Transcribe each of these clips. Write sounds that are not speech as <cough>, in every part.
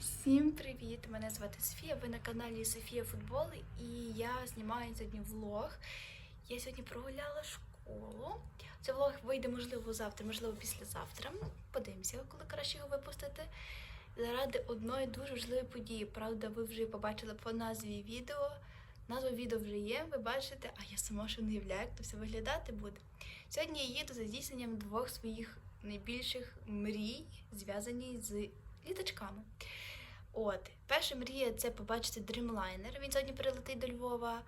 Всім привіт! Мене звати Софія. Ви на каналі Софія Футбол, і я знімаю сьогодні влог. Я сьогодні прогуляла школу. Цей влог вийде, можливо, завтра, можливо, післязавтра. Подивимося, коли краще його випустити. Заради одної дуже важливої події. Правда, ви вже побачили по назві відео. Назва відео вже є, ви бачите, а я сама ще не уявляю, як це все виглядати буде. Сьогодні я їду за здійсненням двох своїх найбільших мрій, зв'язані з літачками. От, перша мрія це побачити Dreamliner. Він сьогодні прилетить до Львова,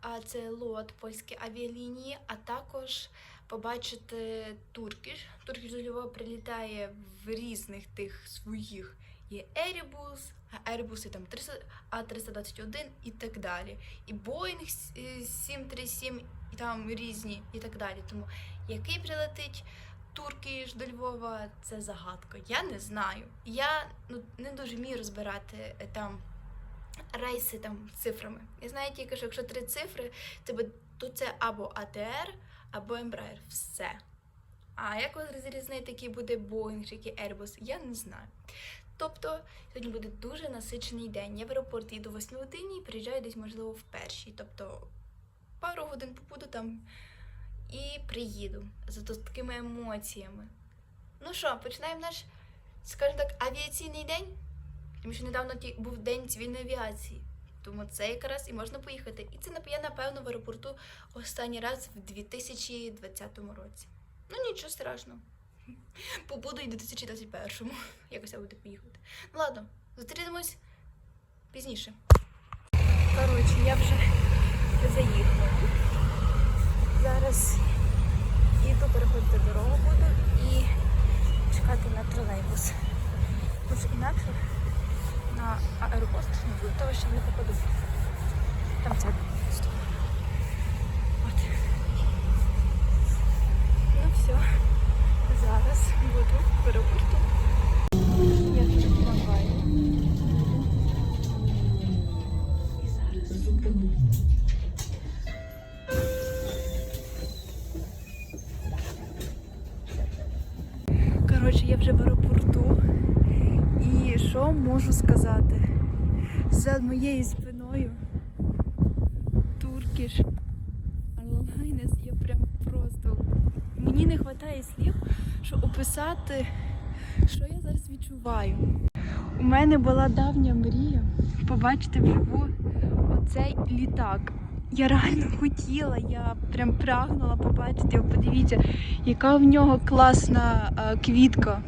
а це лот польські авіалінії, а також побачити Туркіш. Туркіш до Львова прилітає в різних тих своїх. Є Airbus, Airbus там 300, А321 і так далі. І Boeing 737, і там різні і так далі. Тому який прилетить Туркіш до Львова це загадка. Я не знаю. Я ну, не дуже вмію розбирати е, там рейси там цифрами. Я знаю тільки, що якщо три цифри, то, би- то це або АТР, або Embraer. Все. А як розрізнити, який буде чи який Airbus, я не знаю. Тобто сьогодні буде дуже насичений день. Я в аеропорт їду 8 годині і приїжджаю десь, можливо, в першій. Тобто пару годин побуду там і приїду з такими емоціями. Ну що, починаємо наш, скажімо так, авіаційний день. Тому що недавно був день цивільної авіації. Тому це якраз і можна поїхати. І це я, напевно, в аеропорту останній раз в 2020 році. Ну нічого страшного. <laughs> Побуду і в 2021-му. <laughs> Якось я буду поїхати. Ну ладно, зустрінемось пізніше. Коротше, я вже заїхала. Зараз іду переходити дорогу буду і чекати на тролейбус. Тому що інакше на аеропорт не буду, того що не попаду. Там це. От. Ну все. Зараз буду в аеропорту. Можу сказати? За моєю спиною Туркіш Airlines, я прям просто. Мені не вистачає слів, щоб описати, що я зараз відчуваю. У мене була давня мрія побачити вживу оцей літак. Я реально хотіла, я прям прагнула побачити. Подивіться, яка в нього класна е, квітка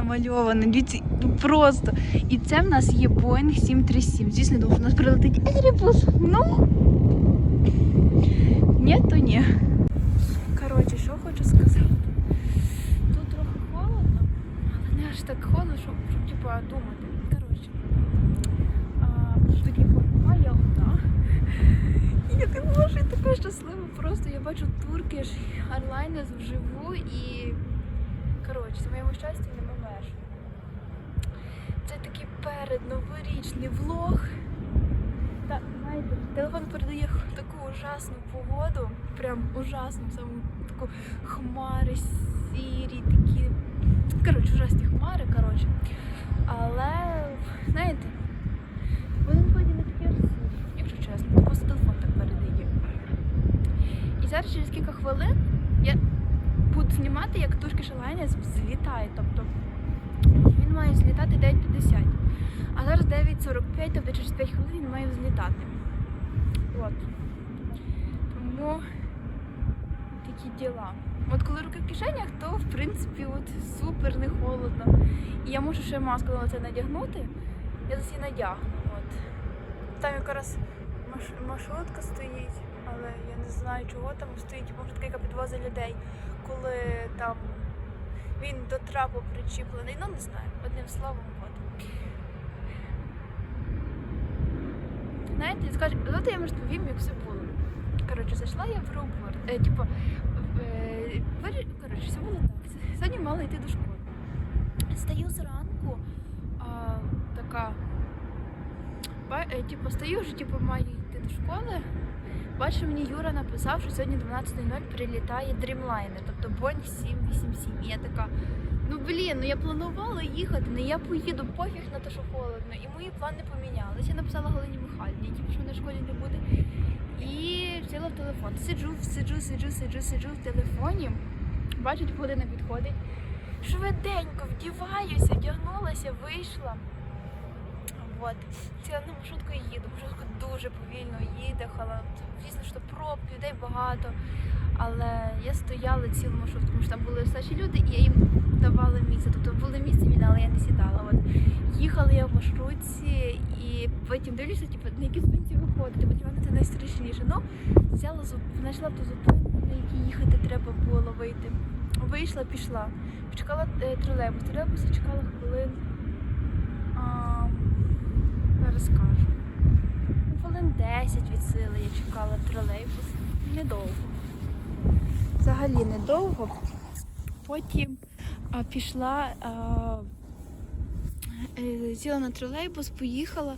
намальована. Дивіться, ну просто. І це в нас є Boeing 737. Звісно, думаю, що у нас прилетить Airbus. Ну. Ні, то ні. Коротше, що хочу сказати. Тут трохи холодно, але не аж так холодно, щоб, щоб типа, думати. Коротше. А, тут є плохова ягода. Я не можу, я така щаслива просто. Я бачу Turkish Airlines вживу і коротше, це моєму щастю нема меж. Це Такий передноворічний влог. Так, знаєте, телефон передає таку ужасну погоду, прям ужасну, саму таку хмари сірі, такі. Коротше, ужасні хмари, коротше. Але, знаєте, вони виходять не такі сірі, якщо чесно. Просто телефон так передає. І зараз через кілька хвилин я буду знімати, як Turkish Airlines злітає. Тобто він має злітати 9.50. А зараз 9.45, тобто через 5 хвилин він має взлітати. От. Тому такі діла. От коли руки в кишенях, то в принципі от супер не холодно. І я можу ще маску на це надягнути. Я зараз її надягну. От. Там якраз маш- маршрутка стоїть, але я не знаю, чого там стоїть, може така, яка підвозить людей, коли там він до трапу причіплений. Ну не знаю, одним словом, от. Знаєте, скажу, от я вам розповім, як все було. Коротше, зайшла я в аеропорт. Е, типу, е, коротше, все було так. Сьогодні мала йти до школи. Стаю зранку, а, така. ба- е, Типу, стою вже, типу, маю йти до школи. Бачу, мені Юра написав, що сьогодні 12.00 прилітає Dreamliner, тобто Boeing 787. І я така, Ну блін, ну я планувала їхати, не я поїду, пофіг на те, що холодно. І мої плани помінялися. Я написала Галині Михайлівні, типу, що на школі не буде. І взяла в телефон. Сиджу, сиджу, сиджу, сиджу, сиджу в телефоні. Бачу, година підходить. Швиденько вдіваюся, вдягнулася, вийшла. От. Ціла на маршрутку і їду. Маршрутка дуже повільно їхала. Звісно, що пробки, людей багато. Але я стояла цілу маршрутку, тому що там були старші люди, і я їм давала місце. Тобто були місце вільне, але я не сідала. От. Їхала я в маршрутці і потім дивлюся, типу, на які зупинці виходити, для мене це найстрашніше. Ну, взяла знайшла ту зупинку, на якій їхати треба було вийти. Вийшла, пішла. Почекала е, тролейбус. Тролейбуса чекала хвилин. А, Ну, Хвилин 10 від сили я чекала тролейбус. Недовго. Взагалі недовго. Потім а, пішла, а, е, сіла на тролейбус, поїхала,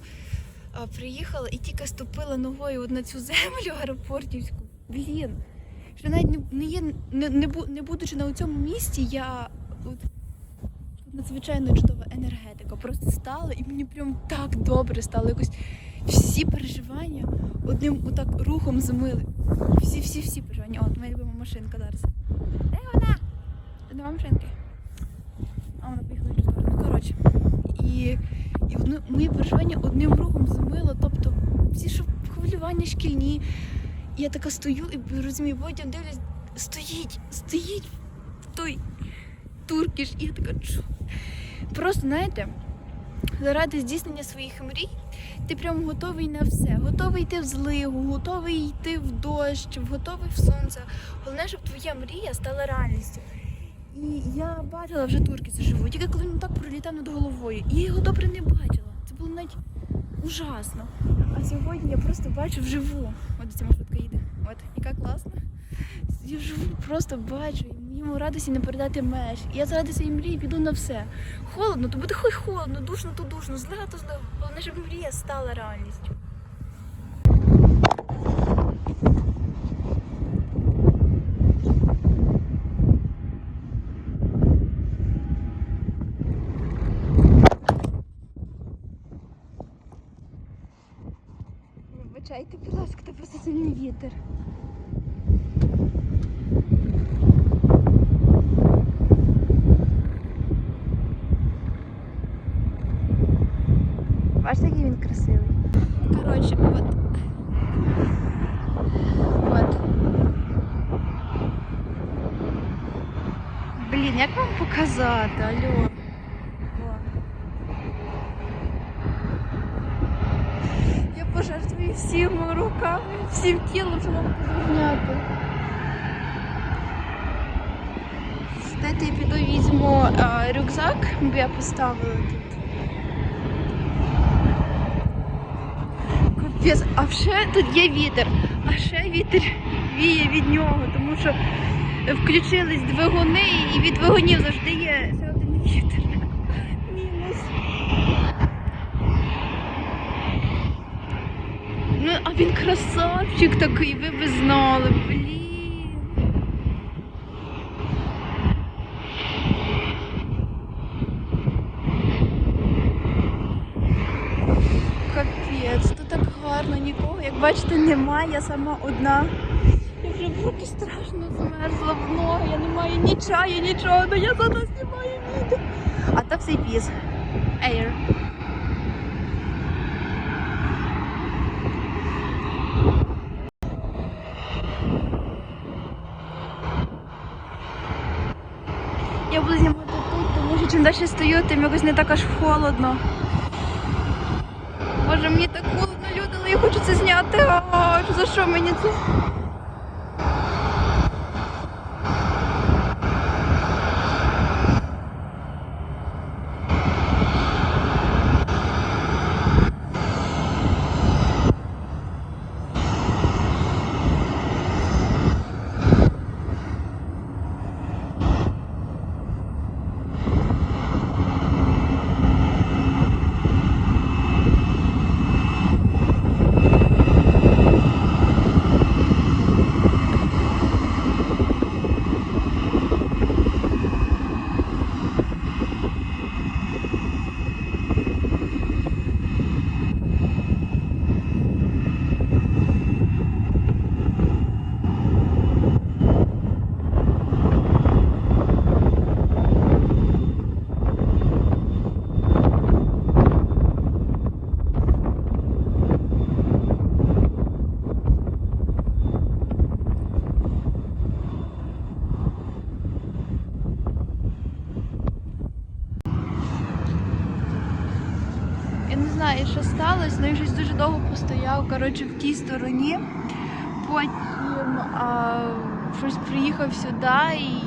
а, приїхала і тільки ступила ногою на цю землю аеропортівську. Блін. Що навіть не, не є, не, не будучи на цьому місці, я от, надзвичайно чудова енергетика. Просто стала і мені прям так добре стало. Якось всі переживання одним отак рухом змили. Всі, всі, всі переживання. От моя любима машинка зараз. Де вона? Нема машинки. А вона поїхала в. Ну, коротше. І, і ну, мої переживання одним рухом змило. Тобто всі що хвилювання шкільні. Я така стою і розумію, потім дивлюсь, стоїть, стоїть той туркіш. І я така, чу. Просто, знаєте, заради здійснення своїх мрій ти прям готовий на все. Готовий йти в злигу, готовий йти в дощ, готовий в сонце. Головне, щоб твоя мрія стала реальністю. І я бачила вже турки це живу, тільки коли він так пролітав над головою. І я його добре не бачила. Це було навіть ужасно. А сьогодні я просто бачу вживу. От ця маршрутка їде. От, яка класна. Я вживу просто бачу, і йому радості не передати меж. І я заради своєї мрії піду на все. Холодно, то буде хай холодно, душно, то душно, злива, то злива. Головне, щоб мрія стала реальністю. Вибачайте, будь ласка, це просто сильний вітер. як вам показати, алло? О. Я пожертвую всім руками, всім тілом, щоб вам позрівняти. Дайте я піду візьму а, рюкзак, бо я поставила тут. Капець, а ще тут є вітер, а ще вітер віє від нього, тому що включились двигуни і від двигунів завжди є один вітер. Мінус. Ну, а він красавчик такий, ви би знали, блін. Капець, тут так гарно, нікого, як бачите, немає, я сама одна. Вже руки страшно змерзла в ноги, я не маю ні чаю, нічого, але я зараз знімаю відео. А так все піз. Air. Я буду знімати тут, тому що чим далі стою, тим якось не так аж холодно. Боже, мені так холодно, люди, але я хочу це зняти. А, за що мені це? Коротше, в тій стороні. Потім а, щось приїхав сюди і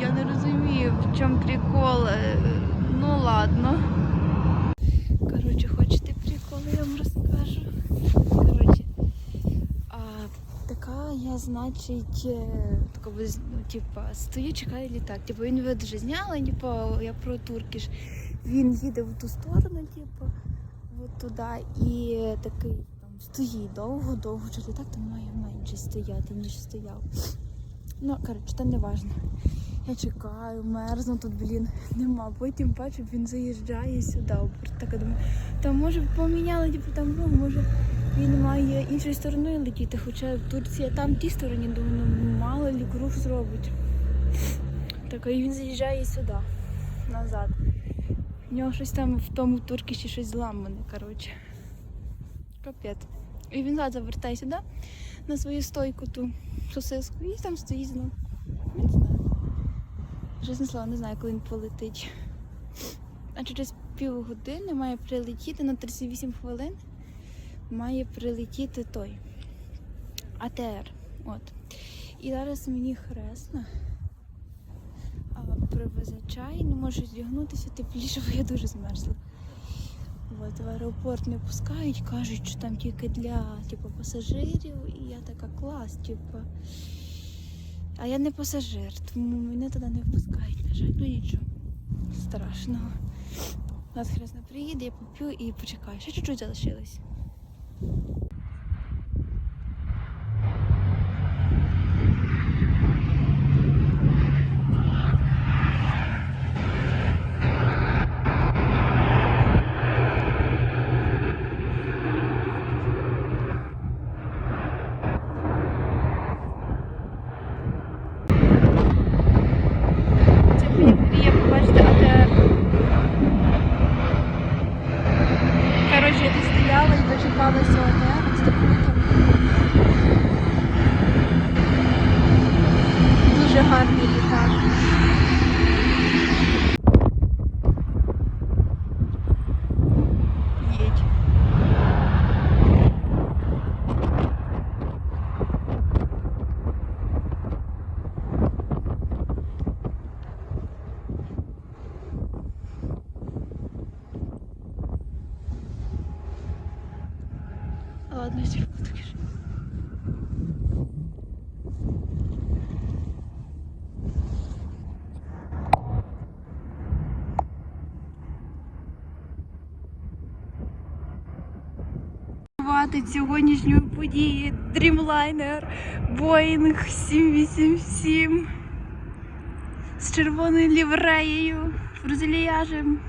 я не розумію, в чому прикол. Е, Ну ладно. Коротше, хочете прикол, я вам розкажу. Коротше, а, така я, значить, е, така, ну, типа, стою, чекаю літак. Типу, він вже зняла, типу, я про Туркіш. Він їде в ту сторону, типу, от туди, і такий стоїть довго, довго, чи літак там має менше стояти, ніж стояв. Ну, коротше, це не важно. Я чекаю, мерзну тут, блін, нема. Потім бачу, він заїжджає сюди. Так я думаю, там може поміняли, типу там ну, може він має іншою стороною летіти, хоча в Турція там тій стороні, думаю, ну, мало лі круг зробить. Так, і він заїжджає сюди, назад. У нього щось там в тому туркіші щось зламане, коротше. Капець. І він назад завертає сюди на свою стойку ту сосиску і там стоїть знову. Не знаю. Чесне слово, не знаю, коли він полетить. А через півгодини має прилетіти на 38 хвилин. Має прилетіти той АТР. От. І зараз мені хресно. Привезе чай, не можу здягнутися тепліше, бо я дуже змерзла. От, в аеропорт не пускають, кажуть, що там тільки для типу, пасажирів, і я така клас, типу. А я не пасажир, тому мене туди не впускають, на жаль. Ну нічого. Страшного. Нас хрест приїде, я поп'ю і почекаю. Ще чуть-чуть залишилось. Це моя мрія побачити АТР. Коротше, я тут стояла і дочекалася АТР. Це круто. Дуже гарний літак. Їдь. Тебе покажу. Вати сьогоднішньої події Dreamliner Boeing 787 з червоною лівреєю, фюзеляжем.